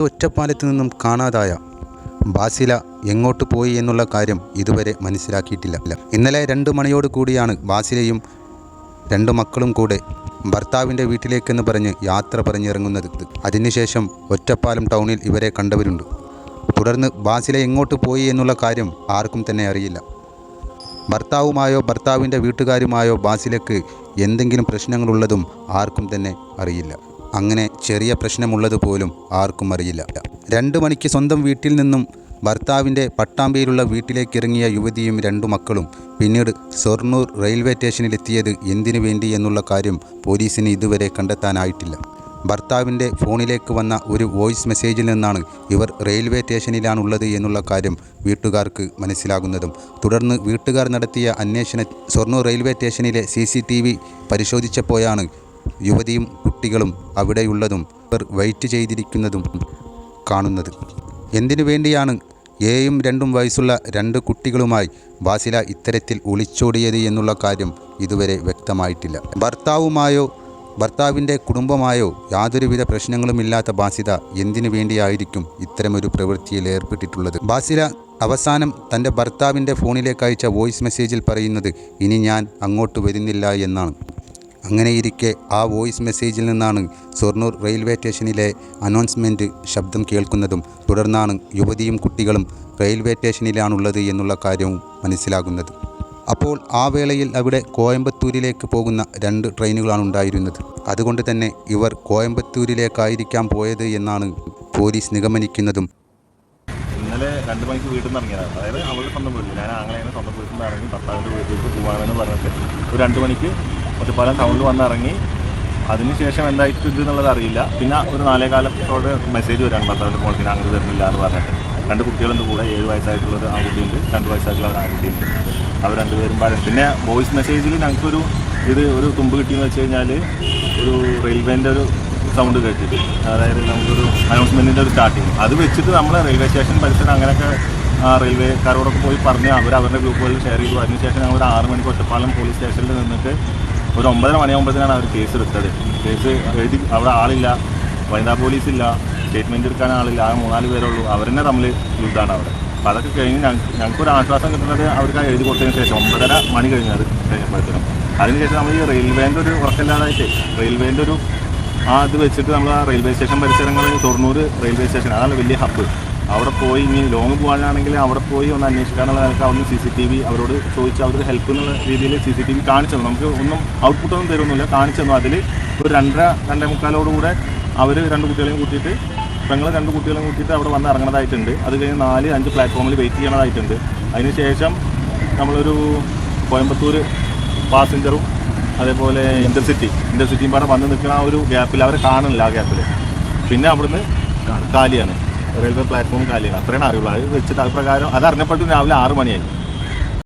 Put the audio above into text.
ഒറ്റപ്പാലത്ത് നിന്നും കാണാതായ ബാസില എങ്ങോട്ട് പോയി എന്നുള്ള കാര്യം ഇതുവരെ മനസ്സിലാക്കിയിട്ടില്ല. ഇന്നലെ രണ്ട് മണിയോട് കൂടിയാണ് ബാസിലയും രണ്ട് മക്കളും കൂടെ ഭർത്താവിന്റെ വീട്ടിലേക്കെന്ന് പറഞ്ഞ് യാത്ര പറഞ്ഞിറങ്ങുന്നത്. അതിനുശേഷം ഒറ്റപ്പാലം ടൗണിൽ ഇവരെ കണ്ടവരുണ്ട്. തുടർന്ന് ബാസില എങ്ങോട്ട് പോയി എന്നുള്ള കാര്യം ആർക്കും തന്നെ അറിയില്ല. ഭർത്താവുമായോ ഭർത്താവിന്റെ വീട്ടുകാരുമായോ ബാസിലക്ക് എന്തെങ്കിലും പ്രശ്നങ്ങളുള്ളതും ആർക്കും തന്നെ അറിയില്ല. അങ്ങനെ ചെറിയ പ്രശ്നമുള്ളത് പോലും ആർക്കും അറിയില്ല. രണ്ട് മണിക്ക് സ്വന്തം വീട്ടിൽ നിന്നും ഭർത്താവിന്റെ പട്ടാമ്പിയിലുള്ള വീട്ടിലേക്ക് ഇറങ്ങിയ യുവതിയും രണ്ടു മക്കളും പിന്നീട് ഷൊർണൂർ റെയിൽവേ സ്റ്റേഷനിലെത്തിയത് എന്തിനു വേണ്ടി എന്നുള്ള കാര്യം പോലീസിന് ഇതുവരെ കണ്ടെത്താനായിട്ടില്ല. ഭർത്താവിന്റെ ഫോണിലേക്ക് വന്ന ഒരു വോയിസ് മെസ്സേജിൽ നിന്നാണ് ഇവർ റെയിൽവേ സ്റ്റേഷനിലാണുള്ളത് എന്നുള്ള കാര്യം വീട്ടുകാർക്ക് മനസ്സിലാകുന്നതും. തുടർന്ന് വീട്ടുകാർ നടത്തിയ അന്വേഷണ ഷൊർണൂർ റെയിൽവേ സ്റ്റേഷനിലെ സി പരിശോധിച്ചപ്പോഴാണ് യുവതിയും കുട്ടികളും അവിടെയുള്ളതും ഇവർ വെയിറ്റ് ചെയ്തിരിക്കുന്നതും കാണുന്നത്. എന്തിനു വേണ്ടിയാണ് ഏയും രണ്ടും വയസ്സുള്ള രണ്ട് കുട്ടികളുമായി ബാസില ഇത്തരത്തിൽ ഒളിച്ചോടിയത് എന്നുള്ള കാര്യം ഇതുവരെ വ്യക്തമായിട്ടില്ല. ഭർത്താവുമായോ ഭർത്താവിന്റെ കുടുംബമായോ യാതൊരുവിധ പ്രശ്നങ്ങളുമില്ലാത്ത ബാസിത എന്തിനു വേണ്ടിയായിരിക്കും ഇത്തരമൊരു പ്രവൃത്തിയിൽ ഏർപ്പെട്ടിട്ടുള്ളത്? ബാസില അവസാനം തന്റെ ഭർത്താവിന്റെ ഫോണിലേക്ക് അയച്ച വോയിസ് മെസ്സേജിൽ പറയുന്നത് ഇനി ഞാൻ അങ്ങോട്ട് വരുന്നില്ല എന്നാണ്. അങ്ങനെയിരിക്കെ ആ വോയിസ് മെസ്സേജിൽ നിന്നാണ് ഷൊർണൂർ റെയിൽവേ സ്റ്റേഷനിലെ അനൗൺസ്മെന്റ് ശബ്ദം കേൾക്കുന്നതും തുടർന്നാണ് യുവതിയും കുട്ടികളും റെയിൽവേ സ്റ്റേഷനിലാണുള്ളത് എന്നുള്ള കാര്യവും മനസ്സിലാകുന്നത്. അപ്പോൾ ആ വേളയിൽ അവിടെ കോയമ്പത്തൂരിലേക്ക് പോകുന്ന രണ്ട് ട്രെയിനുകളാണ് ഉണ്ടായിരുന്നത്. അതുകൊണ്ട് തന്നെ ഇവർ കോയമ്പത്തൂരിലേക്കായിരിക്കാം പോയത് എന്നാണ് പോലീസ് നിഗമനിക്കുന്നതും. ഇന്നലെ രണ്ട് മണിക്ക് വീട്ടിൽ നിന്ന് ഇറങ്ങിയതാണ് അതായത് അവളുടെ സ്വന്തം വീട്ടിൽ. ഞാൻ അങ്ങനെ സ്വന്തം വീട്ടിൽ നിന്ന് ഇറങ്ങി ഭർത്താവിന്റെ വീട്ടിലേക്ക് പോകാമെന്ന് പറഞ്ഞിട്ട് ഒരു രണ്ട് മണിക്ക് ഒറ്റപ്പാലം ടൗണിൽ വന്നിറങ്ങി. അതിനുശേഷം എന്തായിട്ട് ഇത് എന്നുള്ളത് അറിയില്ല. പിന്നെ ഒരു നാലേ കാലത്തോടെ മെസ്സേജ് വരാണ് ഭർത്താവിന്റെ ഫോണിൽ അങ്ങ് തരുന്നില്ല എന്ന് പറഞ്ഞിട്ട്. രണ്ട് കുട്ടികളുണ്ട് കൂടെ ഏഴ് വയസ്സായിട്ടുള്ളൊരു ആൺകുട്ടിയുണ്ട്. രണ്ട് വയസ്സായിട്ടുള്ള ഒരു ആൺകുട്ടിയുണ്ട്. അവർ രണ്ടുപേരും പാടും. പിന്നെ വോയിസ് മെസ്സേജിൽ ഞങ്ങൾക്കൊരു ഇത് ഒരു തുമ്പ് കിട്ടിയെന്ന് വെച്ച് കഴിഞ്ഞാൽ ഒരു റെയിൽവേന്റെ ഒരു സൗണ്ട് കേട്ടിട്ട്. അതായത് നമുക്കൊരു അനൗൺസ്മെന്റിന്റെ ഒരു സ്റ്റാർട്ടിങ് അത് വെച്ചിട്ട് നമ്മൾ റെയിൽവേ സ്റ്റേഷൻ പരിസരം അങ്ങനെയൊക്കെ റെയിൽവേക്കാരോടൊക്കെ പോയി പറഞ്ഞ് അവർ അവരുടെ ഗ്രൂപ്പുകളിൽ ഷെയർ ചെയ്തു. അതിനുശേഷം ഞങ്ങൾ ഒരു ആറ് മണിക്ക് ഒറ്റപ്പാലം പോലീസ് സ്റ്റേഷനിൽ നിന്നിട്ട് ഒരു ഒമ്പതര മണിയാകുമ്പോഴത്തേനാണ് അവർ കേസ് എടുത്തത്. കേസ് എഴുതി അവിടെ ആളില്ല വനിതാ പോലീസില്ല സ്റ്റേറ്റ്മെന്റ് എടുക്കാൻ ആളില്ല ആ മൂന്നാൽ പേരുള്ളൂ. തന്നെ തമ്മിൽ യുദ്ധമാണ് അവിടെ. അപ്പോൾ അതൊക്കെ കഴിഞ്ഞ് ഞങ്ങൾക്ക് ഒരു ആശ്വാസം കിട്ടുന്നത് അവർക്ക് ആ എഴുതി കൊടുത്തതിന് ശേഷം ഒമ്പതര മണി കഴിഞ്ഞ് അത് കഴിഞ്ഞപ്പോഴത്തേനും. അതിനുശേഷം നമ്മൾ ഈ റെയിൽവേന്റെ ഒരു ഉറക്കമില്ലാതായിട്ട് റെയിൽവേന്റെ ഒരു ആ ഇത് വെച്ചിട്ട് നമ്മൾ ആ റെയിൽവേ സ്റ്റേഷൻ പരിസരങ്ങളിൽ തൊണ്ണൂറ് റെയിൽവേ സ്റ്റേഷൻ അതാണ് വലിയ ഹബ്ബ്. അവിടെ പോയി ഇനി ലോങ് പോകാനാണെങ്കിൽ അവിടെ പോയി ഒന്ന് അന്വേഷിക്കാനുള്ള നിനക്ക് അവിടുന്ന് സി സി ടി വി അവരോട് ചോദിച്ച് അവർക്ക് ഹെൽപ്പ് എന്നുള്ള രീതിയിൽ സി സി ടി വി കാണിച്ചു തന്നു. നമുക്ക് ഒന്നും ഔട്ട്പുട്ട് ഒന്നും തരുന്നില്ല കാണിച്ചു തന്നു. അതിൽ ഒരു രണ്ടര രണ്ടേ മുക്കാലോടുകൂടെ അവർ രണ്ട് കുട്ടികളെയും കൂട്ടിയിട്ട് പെങ്ങൾ രണ്ട് കുട്ടികളെയും കൂട്ടിയിട്ട് അവിടെ വന്ന് ഇറങ്ങണതായിട്ടുണ്ട്. അത് കഴിഞ്ഞ് നാല് അഞ്ച് പ്ലാറ്റ്ഫോമിൽ വെയിറ്റ് ചെയ്യണതായിട്ടുണ്ട്. അതിനുശേഷം നമ്മളൊരു കോയമ്പത്തൂർ പാസഞ്ചറും അതേപോലെ ഇന്റർസിറ്റി ഇന്റർസിറ്റിയും പാടെ വന്ന് നിൽക്കുന്ന ആ ഒരു ഗ്യാപ്പിൽ അവരെ കാണുന്നില്ല ആ ഗ്യാപ്പിൽ പിന്നെ അവിടുന്ന് കാലിയാണ്. Railway platform കാലിയാണ്. അത്രയാണ് അറിയുള്ളൂ അത് വെച്ചിട്ട് അത് പ്രകാരം അത് അറിഞ്ഞപ്പോഴത്തേക്കും രാവിലെ ആറ് മണിയായി.